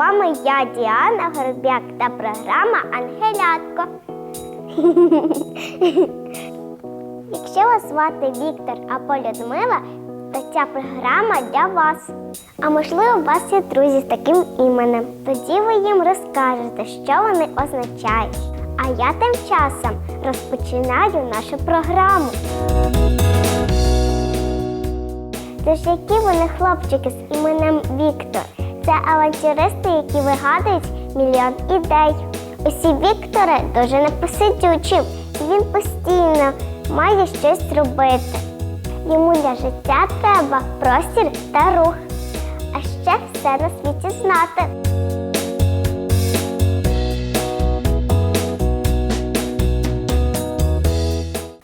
вами я, Діана Горбяк та програма Ангелятко. Якщо вас звати Віктор або Людмила, то ця програма для вас. А можливо, у вас є друзі з таким іменем. Тоді ви їм розкажете, що вони означають. А я тим часом розпочинаю нашу програму. Тож які вони хлопчики з іменем Віктор? Це авантюристи, які вигадують мільйон ідей. Усі Віктори дуже непосидючі. Він постійно має щось робити. Йому для життя треба простір та рух, а ще все на світі знати.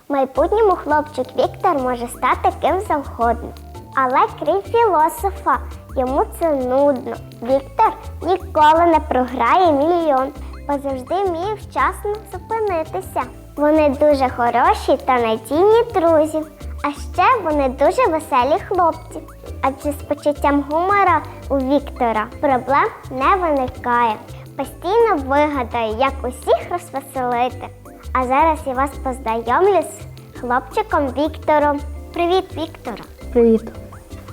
Майбутньому хлопчик Віктор може стати ким завгодно. Але крім філософа, йому це нудно. Віктор ніколи не програє мільйон, бо завжди вміє вчасно зупинитися. Вони дуже хороші та надійні друзі. А ще вони дуже веселі хлопці. Адже з почуттям гумора у Віктора проблем не виникає. Постійно вигадає, як усіх розвеселити. А зараз я вас познайомлю з хлопчиком Віктором. Привіт, Вікторе! Привіт.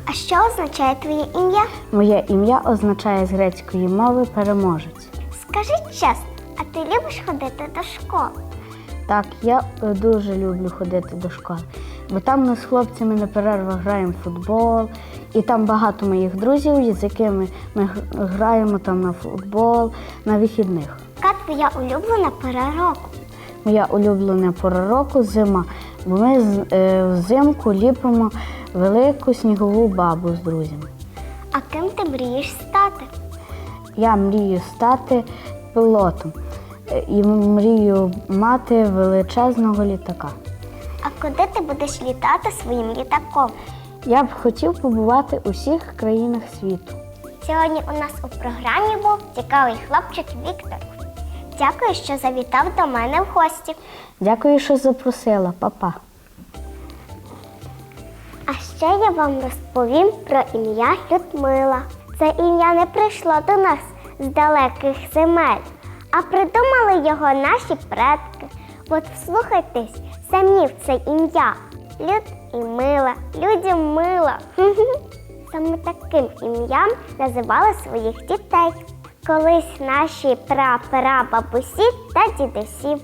А що означає твоє ім'я? Моє ім'я означає з грецької мови переможець. Скажи чесно, а ти любиш ходити до школи? Так, я е, дуже люблю ходити до школи, бо там ми з хлопцями на перервах граємо в футбол, і там багато моїх друзів, з якими ми граємо там на футбол на вихідних. Яка твоя улюблена пора року? Моя улюблена пора року зима, бо ми е, взимку ліпимо велику снігову бабу з друзями. А ким ти мрієш стати? Я мрію стати пілотом е, і мрію мати величезного літака. А куди ти будеш літати своїм літаком? Я б хотів побувати у всіх країнах світу. Сьогодні у нас у програмі був цікавий хлопчик Віктор. Дякую, що завітав до мене в гості. Дякую, що запросила, папа. А ще я вам розповім про ім'я Людмила. Це ім'я не прийшло до нас з далеких земель, а придумали його наші предки. От вслухайтесь самі в це ім'я. Люд і мила, людям мила. Саме таким ім'ям називали своїх дітей. Колись наші пра-пра бабусі та дідусі.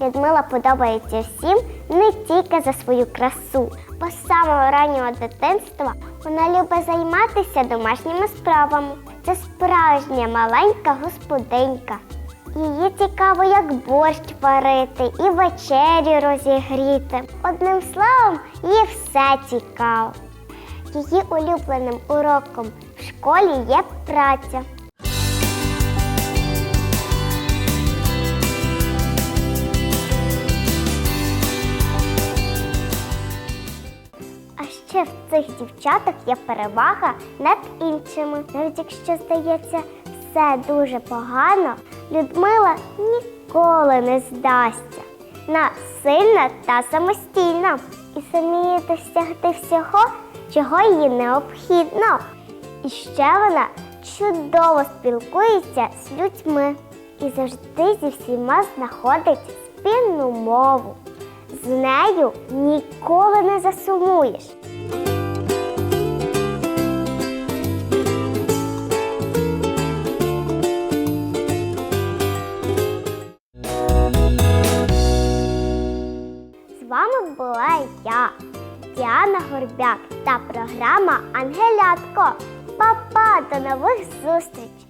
Людмила подобається всім не тільки за свою красу, бо з самого раннього дитинства вона любить займатися домашніми справами. Це справжня маленька господинька. Її цікаво, як борщ варити і вечерю розігріти. Одним словом, їй все цікаво. Її улюбленим уроком в школі є праця. Цих дівчатах є перевага над іншими. Навіть якщо здається все дуже погано, Людмила ніколи не здасться. Вона сильна та самостійна і суміє досягти всього, чого їй необхідно. І ще вона чудово спілкується з людьми і завжди зі всіма знаходить спільну мову. З нею ніколи не засумуєш. Я, Діана Горбяк та програма Ангелятко. Па-па, до нових зустріч!